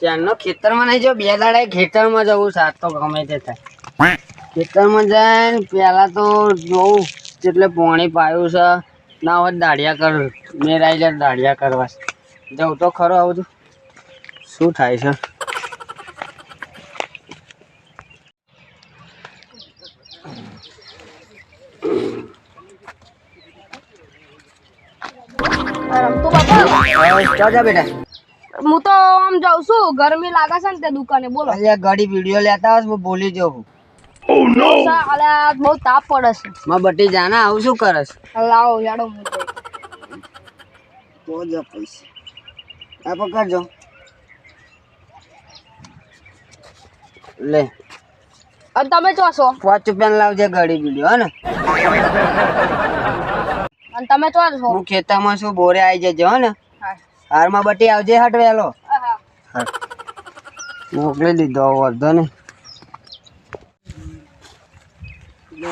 ત્યાંનો ખેતરમાં નહીં જો બે દાડા ખેતરમાં જવું સાત તો ગમે તે થાય. ખેતરમાં જાય પહેલા તો જોઉં એટલે પોણી પાયું છે ના હોય તો દાઢિયા કર મેરાઈ જાય તો દાઢિયા કરવા જવું તો ખરો આવું છું શું થાય છે? રમતું બાપા? બેટા. હું તો આમ જાઉં છું. ગરમી લાગે છે ને તે દુકાને બોલો. અલ્યા ગાડી વીડિયો લેતા આવશ હું બોલી જવું સા- અલા, બહુ તાપ પડે છે. માં બટી જાના આવું શું કરસ લાવો યાડો હું. તો જ પૈસા. આ પકડજો લે. અને તમે ચો છો? પાંચ રૂપિયા લાવજે ગાડી વીડિયો હે ને. અને તમે ચો છો? હું ખેતરમાં છું બોરે આવી જજો હે ને. હા. હારમાં બટી આવજે હટ વેલો. મોકલી દીધો વધો ને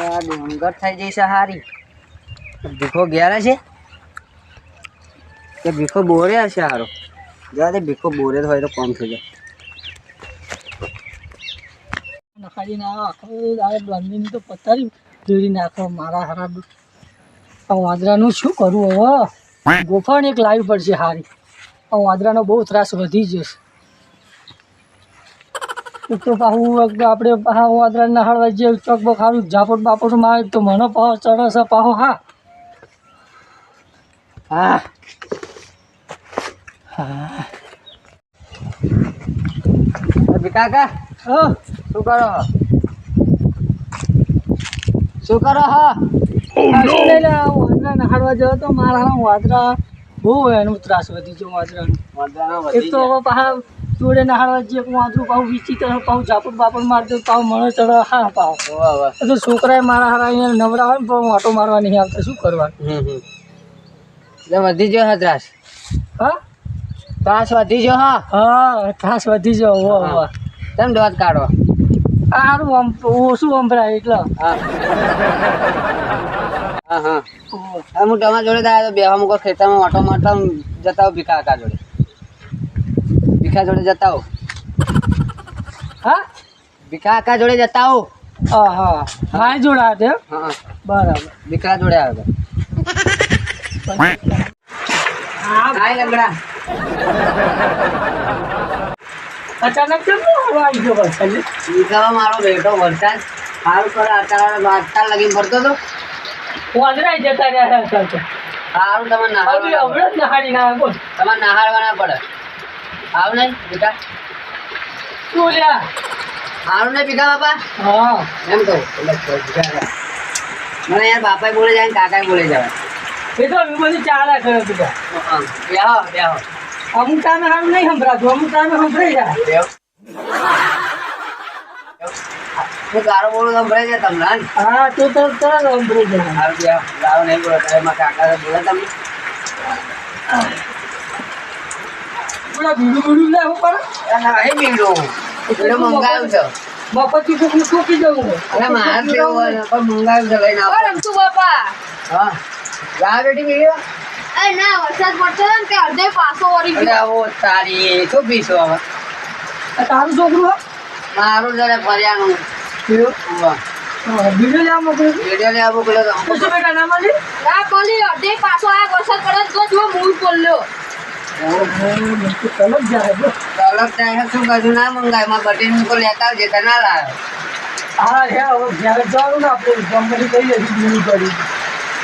આ ડુંગર થઈ જઈશ હારી. ભીખો ઘેર છે? કે ભીખો બોરે હશે હારો. જવા દે ભીખો બોરે હોય તો કોમ થઈ જાય. નખાડી ના આખો દાડે બાંધીને તો પતારી ફેરી નાખો મારા હારા આ વાંદરાનું શું કરવું હવે? ગોફાણ એક લાવી પડશે હારી. આ વાંદરાનો બહુ ત્રાસ વધી જશે છે. તો પાછું આપણે પાછા વાંદરા નહાળવા જઈએ ચોક બોક સારું ઝાપટ બાપટ મારે તો મને પાહો ચડે છે પાહો હા. હા. હા. કાકા હા. શું કરો? શું કરો હા? વાંદરા નહાળવા જવો તો મારા વાંદરા બહુ એનું ત્રાસ વધી ગયો વાંદરાનો એક તો હવે પાછા જોડે નહાળવા જઈએ વાંદરું પાછું વિચિત્ર પાછું ઝાપડ બાપડ મારતો પાછું મણો ચડે હા પાછું તો છોકરાએ મારા હારા અહીંયા નવરા હોય ને પણ ઓટો મારવા નહીં આવતા શું કરવાનું? એટલે વધી ગયો હા ત્રાસ? હા? ત્રાસ વધી ગયો હા? હા ત્રાસ વધી ગયો હો. હા. કેમ દોત કાઢો આ સારું ઓછું અંભરાય એટલે. હા. હા હા. હા, હું તમારા જોડે તો બેવા મૂકો ખેતરમાં ઓટો મારતા જતા આવું ભીખા કાકા જોડે. ભીખા જોડે જતા આવું. હા? ભીખા કાકા જોડે જતા આવું. હા હા. જોડે આવે તે હા હા. બરાબર. ભીખા જોડે આવે હાય લંગડા. અચાનક કેમ આવી ગયો વરસાદ ભીખામાં મારો બેટો વરસાદ સારું કરે અત્યારે અત્યાર લગીને ભરતો હતો વાંદરાય જતા રહ્યા હતા તો. હવે હમણાં જ નહાડી ના બોલ. તમારે નહાડવાના પડે. આવ નહીં બેટા? શું લ્યા? સારું નહીં ભીખા બાપા? હા. એમ કહું એટલે ભીખા કાકા. મને યાર બાપાએ બોલે જાય કાકાએ બોલે જાય. એ તો બધી ચાલ્યા કરે બધા બેહો બેહો. અમુક ટાઈમે સારું નહીં સંભળાતું અમુક ટાઈમે સંભળાઈ જાય. હું ગારો બોલું તમને હા તું તો તરત સંભળાઈ જાય. હારું બેહો નહીં બોલો તારે મારા કાકા બોલે તમને પેલા બીડું બીડું લે હું કરે? નહીં બીડું એટલે મંગાવ્યું છે. મફતી કોકનું ઠોકી જવું અરે મારે કેવું પણ મંગાવ્યું છે લઈને આવો. રમતું બાપા. હા. લાવ બેટી બીડું એ ના વરસાદ પડશે ને તે અડધે પાસો વળી ગયો. આવો તારી શું પીશું હવે તારું છોકરું હે? મારું જરા ફર્યાનું. હા, બીડું લેવા મોકલ્યું? વીડિયો લેવા મોકલ્યો તો તો શું બેટા ના મળી? ના બોલી અડધે પાછો આ વરસાદ પડે તો જો મૂળ બોલ્યો તો તલબ જાય. તલબ થાય શું કશું ના મંગાયમાં બટી મૂકો લેતા આવજે તો હા હે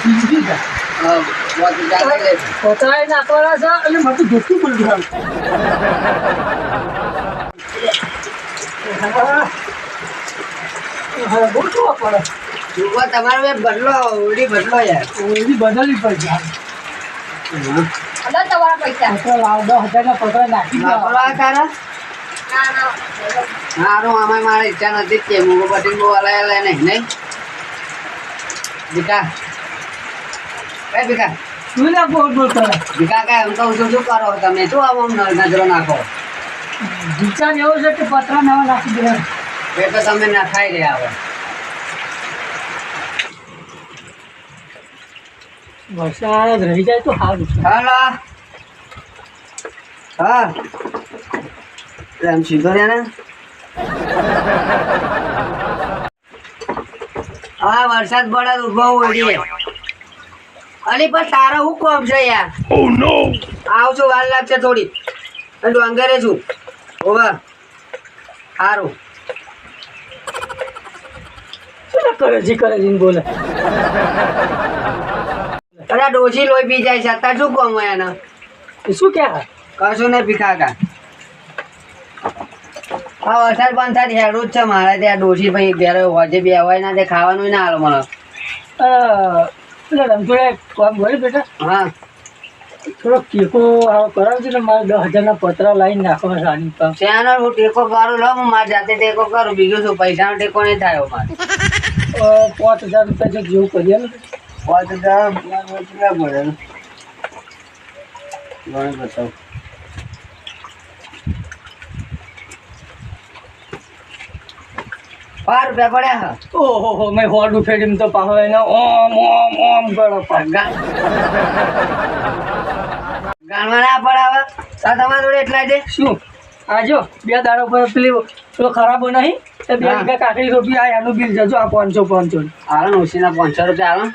બીજી હા, અને હા. હા, બહુ જોવા પડે. જુઓ તમારો બદલો ઓડી બદલો યાર એવી બદલવી પડશે અંદર તમારા પૈસા. લાવ દસ હજારના પગાર નાખી દેવા. વાપરવા તારા? ના ના. મારું આમાં મારી ઈચ્છા નથી કે મૂકો બટી બહુ હલાય હલાય નહીં નહીં? ભીકા એ બીકા શું ના બોલ બોલ કરે ભીકા કઈ? એમ તો છું શું કરો તમે? શું આમ આમ નજરો નાખો? વિચાર એવો છે કે પતરા નવા નાખી દે તો તમે ના ખાઈ રહ્યા હવે વરસાદ રહી જાય તો સારું છે. હા. એમ સીધો રે ને હા વરસાદ પડે તો ઊભો ઓળીએ અલી પણ તારો હું કોમ છે યાર? આવજો વાર લાગશે થોડી. અને ડોંગરે છું. ઓવા સારું શું કરજી બોલે. અરે ડોસી લોહી પી જાય છે અત્યારે શું કોમ હોય એના શું ક્યાં કશું નહીં ભીખાકા હા વરસાદ બંધ થાય હેડું જ છે મારે ત્યાં ડોસી ભાઈ ઘેર હોજે બે હોય ના તે ખાવાનું ના હાલ મને. કામ ગયું બેટા? હા. થોડો ટેકો કરાવજો ને મારે દસ હજારના પતરા લાવીને નાખવા છે આની પર હું ટેકો કરું લો હું મારે જાતે ટેકો કરું બીજું શું પૈસાનો ટેકો નહીં થાય મારે પાંચ હજાર રૂપિયા જેવું જેવું કરીએ ને. પાંચ હજાર કેટલા પડે બતાવ. પાંચ રૂપિયા પડ્યા હા. ઓહો હો મેં હોડું ફેડીને તો એને ઓમ ઓમ ઓમ કરો પાછો. ગાણવા ના પડાવે તો તમારા જોડે એટલા દે શું? આ જો બે દાડો પર પેલી પેલો ખરાબ નહીં તો બે રૂપિયા કાકડી રૂપિયા આ એનું બિલ જજો આ પાંચસો પાંચસો. હાલો ઓછીના પાંચસો રૂપિયા હાલો.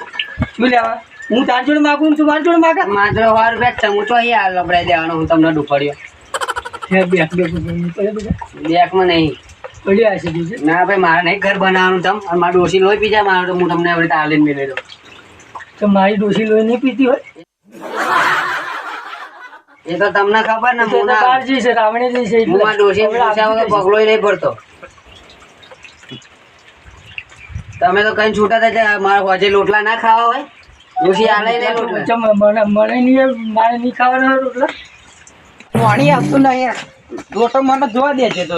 શું લેવા? હું તાર જોડે માગું છું માર જોડે માગા? માત્ર સો રૂપિયા હું તો અહીંયા હાલ લપડાઈ દેવાનો હું તમને ડુફાડ્યો હે બેકમાં નહીં. પડ્યા છે બીજું ના ભાઈ મારે નહીં ઘર બનાવવાનું તમ અને મારું ડોસી લોહી પી જાય મારે તો હું તમને હવે તાલીમ મેળવી દઉં. તો મારી ડોસી લોહી નહીં પીતી હોય? એ તો તમને ખબર ને હું ના ડોસી વગર નહીં પડતો તમે તો કઈ છૂટા થાય મારા હોજે લોટલા ના ખાવા હોય? ડોસી આલે નહીં લોટલા? મને મને નહીં મારે નહીં ખાવાના રોટલા પાણી આપતું નહીં રોટો મને જોવા દે છે તો.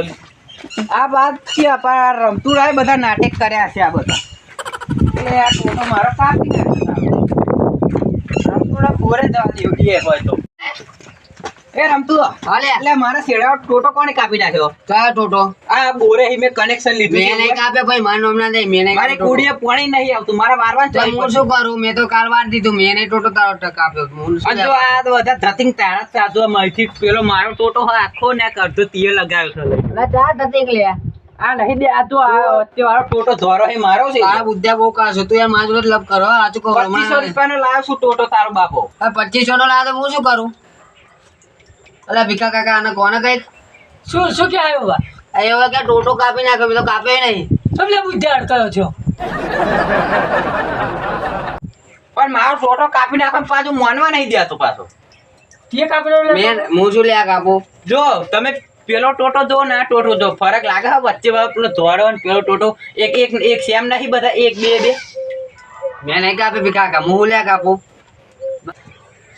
આ વાત છે આપણા રમતું રાય બધા નાટક કર્યા છે આ બધા. એટલે આ ટોટો મારો કાપી નાખ્યો રમતુડા પોરે જવા દેવું એ હોય તો. એ રમતું હાલે. એટલે મારા શેડા ટોટો કોને કાપી નાખ્યો? કયા ટોટો? આ બોરે હી મેં કનેક્શન લીધું મેં નહીં કાપે ભાઈ મારું નામ ના દે મેં નહીં મારી કુડીએ પાણી નહીં આવતું મારા વારવા તો હું શું કરું? મેં તો કાલ વાર દીધું મેં નહીં ટોટો તારો ટક આપ્યો. હું શું જો આ તો બધા ધતિંગ તારા સાધુ માહિતી પેલો મારો ટોટો આખો ને કરતો તીએ લગાવ્યો છે. લે જા ધતિંગ લે. આ નહીં દે આ તો આ વચ્ચે વાળો ટોટો ધોરો હે મારો છે. આ બુદ્ધા બહુ કાશો તું યાર મારા જોડે જ લપ કરો સાચું કહું પચીસો રૂપિયાનો લાવ છું ટોટો તારો બાપો. 2500 નો લાવ તો હું શું કરું? અલા ભીખા કાકા આને કોને કઈ? શું શું કે આવ્યો બા આવ્યો કે ટોટો કાપી નાખ્યો તો કાપે નહીં. તમને બુદ્ધિ થયો છો. પણ મારો ટોટો કાપી નાખવા પાછું માનવા નહીં દેતો પાછો. કે કાપડો મેં હું શું લ્યા કાપું? જો તમે પેલો ટોટો જો ને આ ટોટો જો ફરક લાગે હા વચ્ચે પેલો ધોળો અને પેલો ટોટો. એક એક એક સેમ નહીં બધા એક બે બે. મેં નહીં કાપી ભીખા કાકા હું લ્યા કાપું?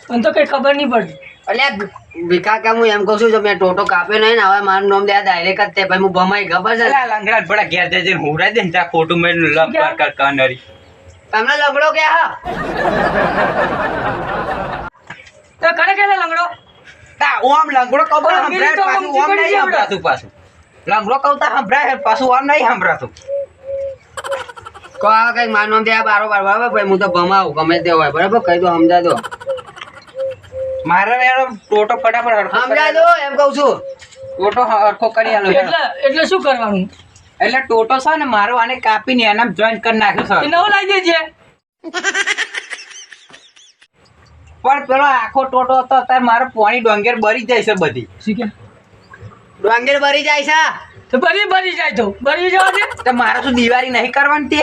મને તો કઈ ખબર નહીં પડતી. અલ્યા ભીખા કા હું એમ કહું છું જો મેં ટોટો કાપ્યો નહીં ને હવે મારું નામ દે ડાયરેક્ટ જ તે ભાઈ હું ભમાઈ ખબર છે? લંગડા પડા ઘેર જઈને હુરાઈ દે ને ત્યાં ખોટું મેં લપ કર કર કનરી. તમને લગડો કે હા? તો કરે કે લંગડો? તા ઓમ લંગડો કબર પણ પાછું ઓમ નહીં હમરાતું પાછું. લંગડો કવતા તા પાછું ઓમ નહીં હમરાતું કહો આ કઈ મારું નામ દે બારો બાર બરાબર? ભાઈ હું તો ભમાવું ગમે તે હોય બરાબર? કઈ દો સમજા દો. મારે એનો ટોટો ફટાફટ હરખો સમજા દો એમ કહું છું. ટોટો હરખો કરી આલો એટલે એટલે શું કરવાનું? એટલે ટોટો છે ને મારો આને કાપીને એના જોઈન્ટ કરી નાખ્યો સર નવું લઈ દેજે. પણ પેલો આખો ટોટો હતો અત્યારે મારો પોણી ડોંગેર બરી જાય છે બધી. શું કે? ડોંગેર બરી જાય છે? તો બરી બરી જાય તો. બરી જવા દે. તો મારે શું દિવાળી નહીં કરવાની તે.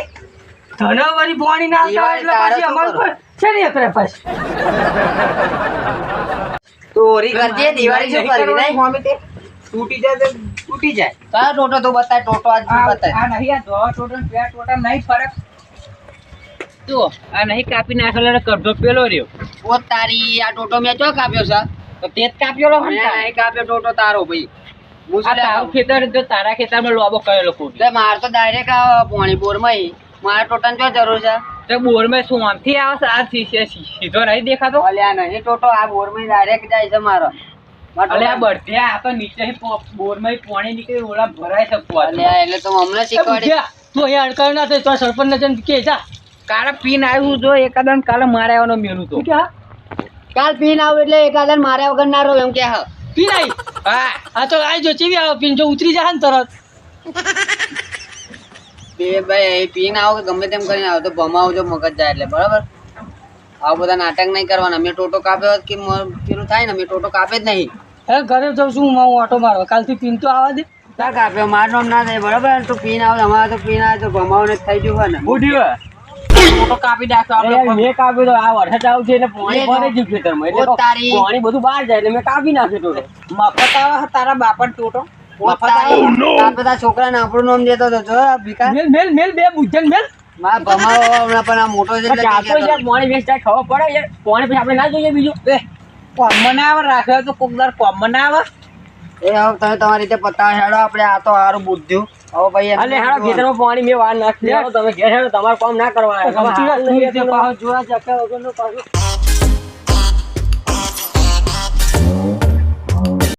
ધનો બરી પોણી ના એટલે પછી અમારું છે ને એકરે પાછી. તો કરજે, દિવાળી શું કરવી નહીં? મમ્મી તે. તૂટી જાય તો તૂટી જાય. કા ટોટો તો બતાય? ટોટો આજ બતાય. આ નહીં આ દો ટોટો ને પેલા ટોટા નહીં ફરક. જુઓ આ નહીં કાપી નાખેલો ને કરતો પેલો રહ્યો. ઓ તારી આ ટોટો મેં ચો કાપ્યો છે? તો તે જ કાપ્યો લો નહીં કાપ્યો ટોટો તારો ભાઈ. હું શું આ તારું ખેતર જો તારા ખેતરમાં લોબો કરેલો એટલે મારે તો ડાયરેક્ટ આવે પોણી બોરમાં મારા મારે ટોટાની શું જરૂર છે? તો બોરમાં શું આમથી આવે છે આ શીશે સીધો નહીં દેખાતો? અલ્યા નહીં ટોટો આ બોરમાં ડાયરેક્ટ જાય છે મારો. મારો અલે આ તો નીચે બોરમાં પાણી નીકળી ઓલા ભરાય છે. અલ્યા એટલે તો હમણાં શીખવાડી તું અહીંયા અડકાયો ના થાય તો સરપંચ ને જઈને કે જા. કાલે પીન આવ્યું જો એકાદન કાલે મારે આવવાનો મેલું તો. શું કે કાલ પીન આવું એટલે એકાદન માર્યા વગર ના રહો એમ કે હા. પીન આવી હા. આ તો આવી જો ચીવી આવો પીન જો ઉતરી જાય ને તરત. બે ભાઈ પીને આવો કે ગમે તેમ કરીને આવો. તો ભમાવજો મગજ જાય એટલે બરાબર? આવા બધા નાટક નહીં કરવાના. મેં ટોટો કાપ્યો કે પેલું થાય ને મેં ટોટો કાપે જ નહીં. હે ઘરે જાઉં છું હું ઓટો મારવા. કાલથી પીન તો આવવા દે. ક્યાં કાપ્યો મારનો ના થાય બરાબર? તો પીન આવો અમારે તો પીન આવે તો ભમાવને થઈ ગયું હોય ને. બુઢી ફોટો કાપી નાખો આપણે મેં કાપ્યો તો આ વરસાદ આવું છે એટલે પાણી ભરે જ ખેતરમાં. એટલે પાણી બધું બહાર જાય એટલે મેં કાપી નાખ્યો મફત આવે તારા બાપા ટોટો? મફત આવે પોતાની- કાપે તારા છોકરાને આપણું નામ દેતો હતો જો ભીખા. મેલ મેલ મેલ બે બુજન મેલ. મારા ભમાવો હમણાં પણ આ મોટો છે એટલે ચાલતો યાર પાણી વેસ્ટ ખબર પડે યાર. પાણી પછી આપણે ના જોઈએ બીજું. બે. કોમન આવે રાખ્યો તો કોક દર કોમન આવે એ હવે તમે તમારી રીતે પતાવ હેડો આપણે આ તો સારું બુદ્ધ્યું. હવે ભાઈ અલે હાલો ખેતરમાં પાણી મેં વાર નાખ. તમે ઘેર હેડો તમારે કામ ના કરવા રમતુડા તું રીતે પાછો જોવા જતા વગરનો પાછો.